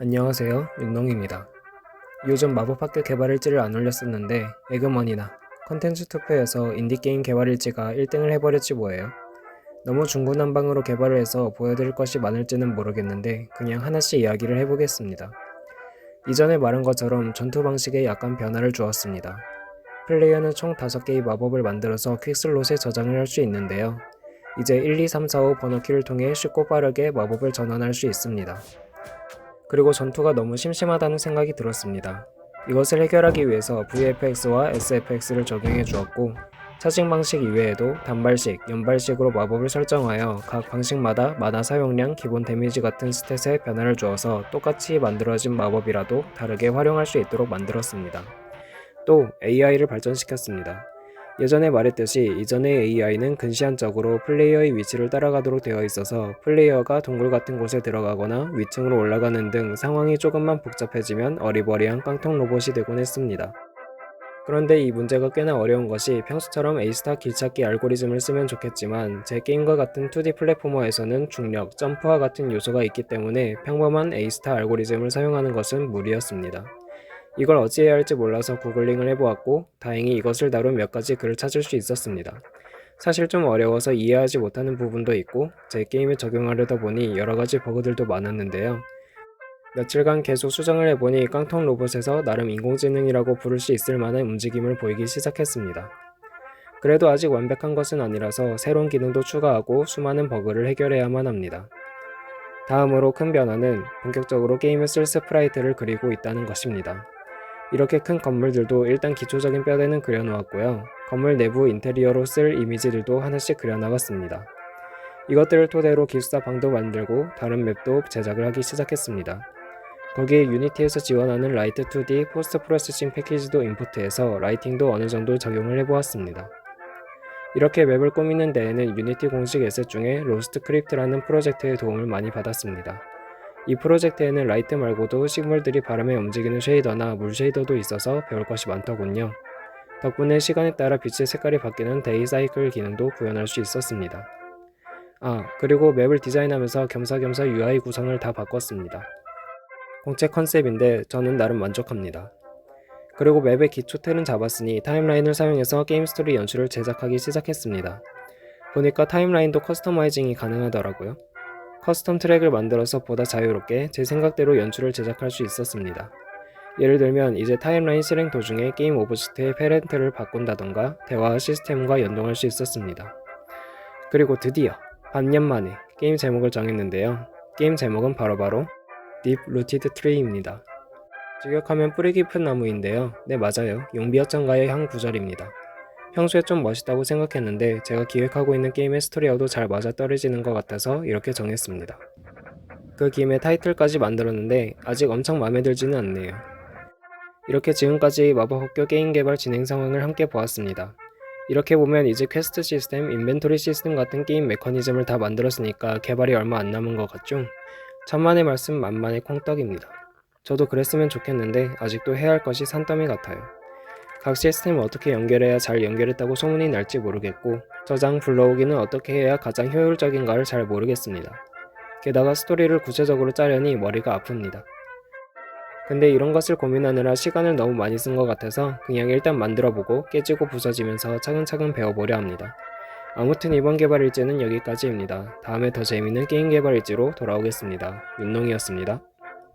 안녕하세요. 윤농입니다. 요즘 마법학교 개발 일지를 안 올렸었는데 에그머니나 컨텐츠 투표에서 인디게임 개발 일지가 1등을 해버렸지 뭐예요. 너무 중구난방으로 개발을 해서 보여드릴 것이 많을지는 모르겠는데 그냥 하나씩 이야기를 해보겠습니다. 이전에 말한 것처럼 전투 방식에 약간 변화를 주었습니다. 플레이어는 총 5개의 마법을 만들어서 퀵슬롯에 저장을 할 수 있는데요. 이제 1, 2, 3, 4, 5 번호키를 통해 쉽고 빠르게 마법을 전환할 수 있습니다. 그리고 전투가 너무 심심하다는 생각이 들었습니다. 이것을 해결하기 위해서 VFX와 SFX를 적용해 주었고 차징 방식 이외에도 단발식, 연발식으로 마법을 설정하여 각 방식마다 마나 사용량, 기본 데미지 같은 스탯에 변화를 주어서 똑같이 만들어진 마법이라도 다르게 활용할 수 있도록 만들었습니다. 또 AI를 발전시켰습니다. 예전에 말했듯이 이전의 AI는 근시안적으로 플레이어의 위치를 따라가도록 되어 있어서 플레이어가 동굴 같은 곳에 들어가거나 위층으로 올라가는 등 상황이 조금만 복잡해지면 어리버리한 깡통 로봇이 되곤 했습니다. 그런데 이 문제가 꽤나 어려운 것이 평소처럼 A스타 길찾기 알고리즘을 쓰면 좋겠지만 제 게임과 같은 2D 플랫포머에서는 중력, 점프와 같은 요소가 있기 때문에 평범한 A스타 알고리즘을 사용하는 것은 무리였습니다. 이걸 어찌해야 할지 몰라서 구글링을 해보았고 다행히 이것을 다룬 몇 가지 글을 찾을 수 있었습니다. 사실 좀 어려워서 이해하지 못하는 부분도 있고 제 게임에 적용하려다 보니 여러 가지 버그들도 많았는데요. 며칠간 계속 수정을 해보니 깡통 로봇에서 나름 인공지능이라고 부를 수 있을 만한 움직임을 보이기 시작했습니다. 그래도 아직 완벽한 것은 아니라서 새로운 기능도 추가하고 수많은 버그를 해결해야만 합니다. 다음으로 큰 변화는 본격적으로 게임에 쓸 스프라이트를 그리고 있다는 것입니다. 이렇게 큰 건물들도 일단 기초적인 뼈대는 그려놓았고요. 건물 내부 인테리어로 쓸 이미지들도 하나씩 그려나갔습니다. 이것들을 토대로 기숙사 방도 만들고 다른 맵도 제작을 하기 시작했습니다. 거기에 유니티에서 지원하는 라이트 2D 포스트 프로세싱 패키지도 임포트해서 라이팅도 어느 정도 적용을 해보았습니다. 이렇게 맵을 꾸미는 데에는 유니티 공식 에셋 중에 로스트 크립트라는 프로젝트의 도움을 많이 받았습니다. 이 프로젝트에는 라이트 말고도 식물들이 바람에 움직이는 쉐이더나 물 쉐이더도 있어서 배울 것이 많더군요. 덕분에 시간에 따라 빛의 색깔이 바뀌는 데이 사이클 기능도 구현할 수 있었습니다. 아, 그리고 맵을 디자인하면서 겸사겸사 UI 구성을 다 바꿨습니다. 공채 컨셉인데 저는 나름 만족합니다. 그리고 맵의 기초 틀은 잡았으니 타임라인을 사용해서 게임 스토리 연출을 제작하기 시작했습니다. 보니까 타임라인도 커스터마이징이 가능하더라고요. 커스텀 트랙을 만들어서 보다 자유롭게 제 생각대로 연출을 제작할 수 있었습니다. 예를 들면 이제 타임라인 실행 도중에 게임 오브젝트의 페렌트를 바꾼다던가 대화 시스템과 연동할 수 있었습니다. 그리고 드디어 반년 만에 게임 제목을 정했는데요. 게임 제목은 바로바로 Deep Rooted Tree입니다. 직역하면 뿌리 깊은 나무인데요. 네 맞아요. 용비어장가의 한 구절입니다. 평소에 좀 멋있다고 생각했는데 제가 기획하고 있는 게임의 스토리하고도 잘 맞아 떨어지는 것 같아서 이렇게 정했습니다. 그 김에 타이틀까지 만들었는데 아직 엄청 마음에 들지는 않네요. 이렇게 지금까지 마법학교 게임 개발 진행 상황을 함께 보았습니다. 이렇게 보면 이제 퀘스트 시스템, 인벤토리 시스템 같은 게임 메커니즘을 다 만들었으니까 개발이 얼마 안 남은 것 같죠? 천만의 말씀 만만의 콩떡입니다. 저도 그랬으면 좋겠는데 아직도 해야 할 것이 산더미 같아요. 각 시스템을 어떻게 연결해야 잘 연결했다고 소문이 날지 모르겠고 저장 불러오기는 어떻게 해야 가장 효율적인가를 잘 모르겠습니다. 게다가 스토리를 구체적으로 짜려니 머리가 아픕니다. 근데 이런 것을 고민하느라 시간을 너무 많이 쓴 것 같아서 그냥 일단 만들어보고 깨지고 부서지면서 차근차근 배워보려 합니다. 아무튼 이번 개발 일지는 여기까지입니다. 다음에 더 재밌는 게임 개발 일지로 돌아오겠습니다. 윤농이었습니다.